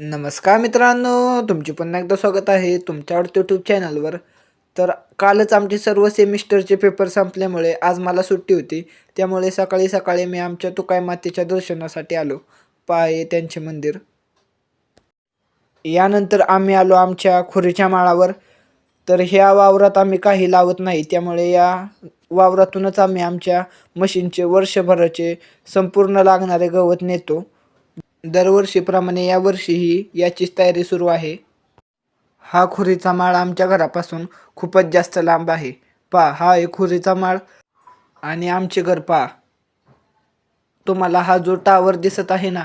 नमस्कार मित्रांनो तुमचे पुन्हा एकदा स्वागत आहे तुमच्या आवडत्या यूट्यूब चॅनलवर तर कालच आमचे सर्व सेमिस्टरचे पेपर संपल्यामुळे आज मला सुट्टी होती. त्यामुळे सकाळी सकाळी मी आमच्या तुकाय मातेच्या दर्शनासाठी आलो. पाय त्यांचे मंदिर. यानंतर आम्ही आलो आमच्या खुरीच्या माळावर. तर ह्या वावरात आम्ही काही लावत नाही. त्यामुळे या वावरातूनच आम्ही आमच्या मशीनचे वर्षभराचे संपूर्ण लागणारे गवत नेतो. दरवर्षीप्रमाणे यावर्षीही याचीच तयारी सुरू आहे. हा खुरीचा माळ आमच्या घरापासून खूपच जास्त लांब आहे. पा हा एक खुरीचा माळ आणि आमचे घर पा तुम्हाला हा जो टावर दिसत आहे ना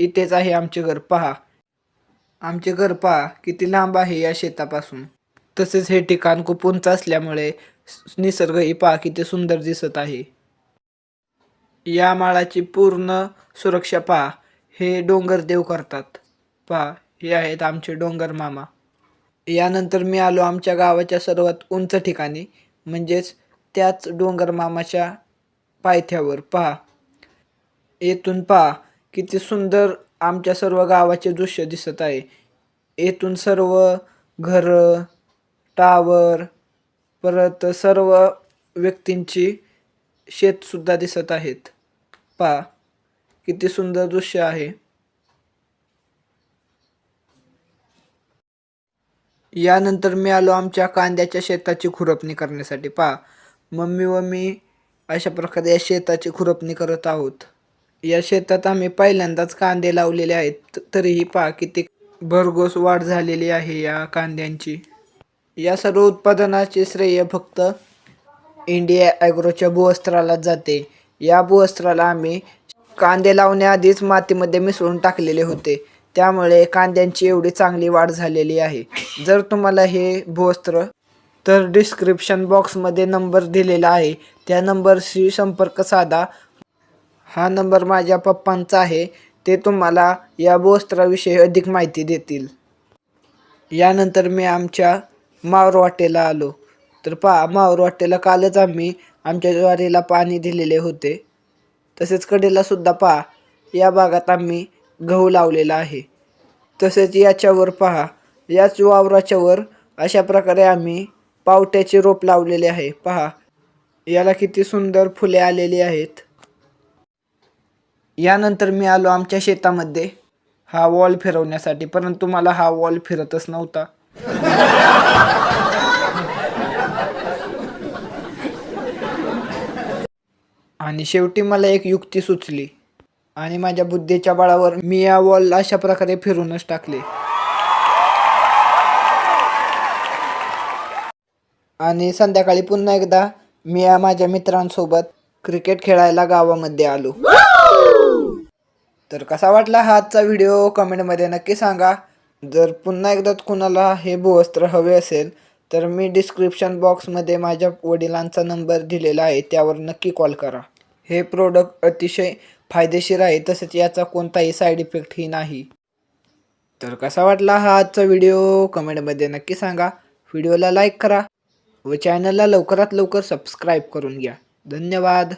इथेच आहे आमचे घर पहा. आमचे घर पहा किती लांब आहे या शेतापासून. तसेच हे ठिकाण खूप उंच असल्यामुळे निसर्गही पहा किती सुंदर दिसत आहे. या माळाची पूर्ण सुरक्षा पहा. हे डोंगर देव करतात. पहा हे आहेत आमचे डोंगर मामा. यानंतर मी आलो आमच्या गावाच्या सर्वात उंच ठिकाणी म्हणजेच त्याच डोंगर मामाच्या पायथ्यावर. पहा. येथून पहा किती सुंदर आमच्या सर्व गावाचे दृश्य दिसत आहे. येथून सर्व घरं टावर परत सर्व व्यक्तींची शेतसुद्धा दिसत आहेत. पहा. किती सुंदर दृश्य आहे. यानंतर मी आलो आमच्या कांद्याच्या शेताची खुरपणी करण्यासाठी. पहा मम्मी व मी अशा प्रकारे या शेताची खुरपणी करत आहोत. या शेतात आम्ही पहिल्यांदाच कांदे लावलेले आहेत. तरीही पहा किती भरघोस वाढ झालेली आहे या कांद्यांची. या सर्व उत्पादनाचे श्रेय फक्त इंडिया ॲग्रोच्या भूवस्त्राला जाते. या भूवस्त्राला आम्ही कांदे लावण्याआधीच मातीमध्ये मिसळून टाकलेले होते. त्यामुळे कांद्यांची एवढी चांगली वाढ झालेली आहे. जर तुम्हाला हे भोस्त्र तर डिस्क्रिप्शन बॉक्समध्ये नंबर दिलेला आहे. त्या नंबरशी संपर्क साधा. हा नंबर माझ्या पप्पांचा आहे. ते तुम्हाला या बोस्त्राविषयी अधिक माहिती देतील. यानंतर मी आमच्या मावरवाटेला आलो. तर पहा मावरवाटेला कालच आम्ही आमच्या ज्वारीला पाणी दिलेले होते. तसेच कडेला सुद्धा पहा. या भागात आम्ही गहू लावलेला आहे. तसेच याच्यावर पहा. याच वावराच्या वर अशा प्रकारे आम्ही पावट्याचे रोप लावलेले आहे. पहा. याला किती सुंदर फुले आलेली आहेत. यानंतर मी आलो आमच्या शेतामध्ये. हा वॉल फिरवण्यासाठी. परंतु मला हा वॉल फिरतच नव्हता. आणि शेवटी मला एक युक्ती सुचली. आणि माझ्या बुद्धीच्या बळावर मी या वॉल अशा प्रकारे फिरूनच टाकले. आणि संध्याकाळी पुन्हा एकदा मी या माझ्या मित्रांसोबत क्रिकेट खेळायला गावामध्ये आलो. तर कसा वाटला हा आजचा व्हिडिओ कमेंटमध्ये नक्की सांगा. जर पुन्हा एकदा कुणाला हे भूवस्त्र हवे असेल तर मी डिस्क्रिप्शन बॉक्समध्ये माझ्या वडिलांचा नंबर दिलेला आहे त्यावर नक्की कॉल करा. हे प्रोडक्ट अतिशय फायदेशीर आहे तसेच याचा कोणताही साईड इफेक्टही नाही. तर कसा वाटला हा आजचा व्हिडिओ कमेंटमध्ये नक्की सांगा. व्हिडिओला लाईक करा व चॅनलला लवकरात लवकर सबस्क्राईब करून घ्या. धन्यवाद.